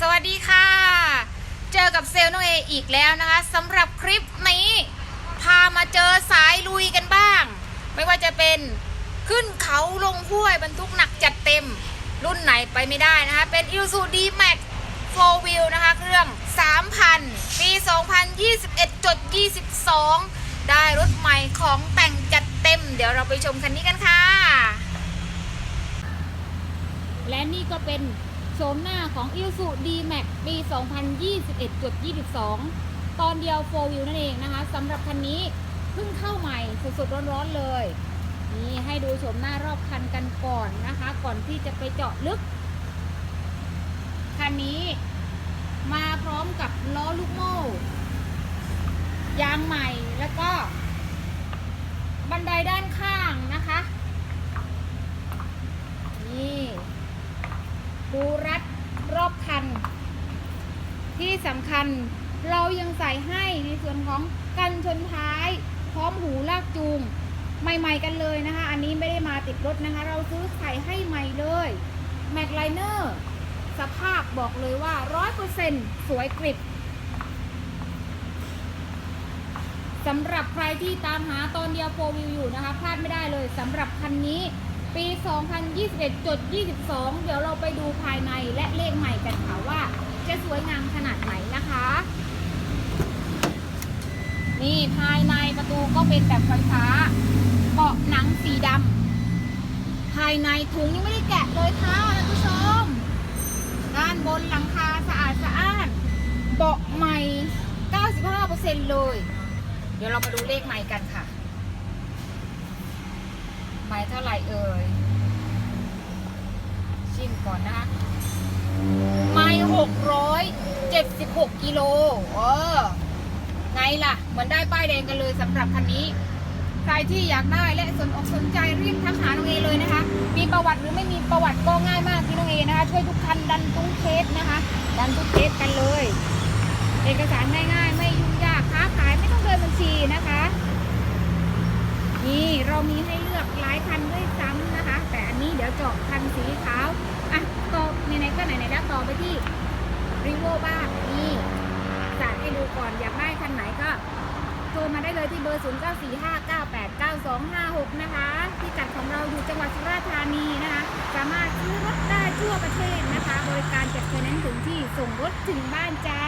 สวัสดีค่ะ เจอกับเซลน้องเออีกแล้วนะคะสำหรับคลิปนี้ พามาเจอสายลุยกันบ้าง ไม่ว่าจะเป็นขึ้นเขาลงห้วยบรรทุกหนักจัดเต็ม รุ่นไหนไปไม่ได้นะคะ เป็น i s u d Max 4 Wheel นะคะ เครื่อง 3,000 ปี 2021.22 ได้รถใหม่ของแต่งจัดเต็ม เดี๋ยวเราไปชมคันนี้กันค่ะ และนี่ก็เป็น โฉมหน้าของ i s u d Max ปี 2021.22 ตอนเดียว4 Wheel นั่นเองนะคะสำหรับคันนี้เพิ่งเข้าใหม่สดๆร้อนๆเลย นี่ให้ดูโฉมหน้ารอบคันกันก่อนนะคะ ก่อนที่จะไปเจาะลึก คันนี้มาพร้อมกับล้อลูกโม่ยางใหม่แล้วก็ บันไดด้านข้างนะคะ นี่ดูรัดรอบคัน ที่สำคัญ เรายังใส่ให้ในส่วนของกันชนท้าย พร้อมหูลากจูง ใหม่ๆกันเลยนะคะ อันนี้ไม่ได้มาติดรถนะคะ เราซื้อใส่ให้ใหม่เลยแม็กไลเนอร์สภาพบอกเลยว่า100%สวยกริบสำหรับใครที่ตามหาตอนเดียวโฟวิวอยู่นะคะพลาดไม่ได้เลยสำหรับคันนี้ปี 2021.22 เดี๋ยวเราไปดูภายในและเลขใหม่กันค่ะว่า จะสวยงามขนาดไหนนะคะ นี่ภายในประตูก็เป็นแบบไฟฟ้าเบาะหนังสีดำภายในถุงยังไม่ได้แกะเลยค่ะท่านผู้ชม ด้านบนหลังคาสะอาดสะอ้านเบาะใหม่ 95%เลย เดี๋ยวเรามาดูเลขใหม่กันค่ะใหม่เท่าไหร่เอ่ยชิมก่อนนะคะ 676กิโลเออไงล่ะ เหมือนได้ป้ายแดงกันเลยสำหรับคันนี้ ใครที่อยากได้และสนอกสนใจรีบทักหาน้องเอเลยนะคะ มีประวัติหรือไม่มีประวัติก็ง่ายมากที่น้องเอนะคะ ช่วยทุกคันดันตู้เคสนะคะ ดันตู้เคสกันเลย เอกสารง่ายๆ ไม่ยุ่งยากค้าขายไม่ต้องเดินบัญชีนะคะนี่เรามีให้เลือกหลายคันด้วยซ้ำนะคะ แต่อันนี้เดี๋ยวเจาะคันสีขาวอะต่อไหนๆก็ไหนๆแล้วต่อไปที่รีโว บ้างนี่สาดให้ดูก่อนอยากได้คันไหนก็โทรมาได้เลยที่เบอร์ 0945989256 นะคะที่กัดของเราอยู่จังหวัดสุราษฎร์ธานีนะคะ สามารถซื้อรถได้ทั่วประเทศนะคะ บริการจัดไฟแนนซ์ถึงที่ส่งรถถึงบ้านจ้า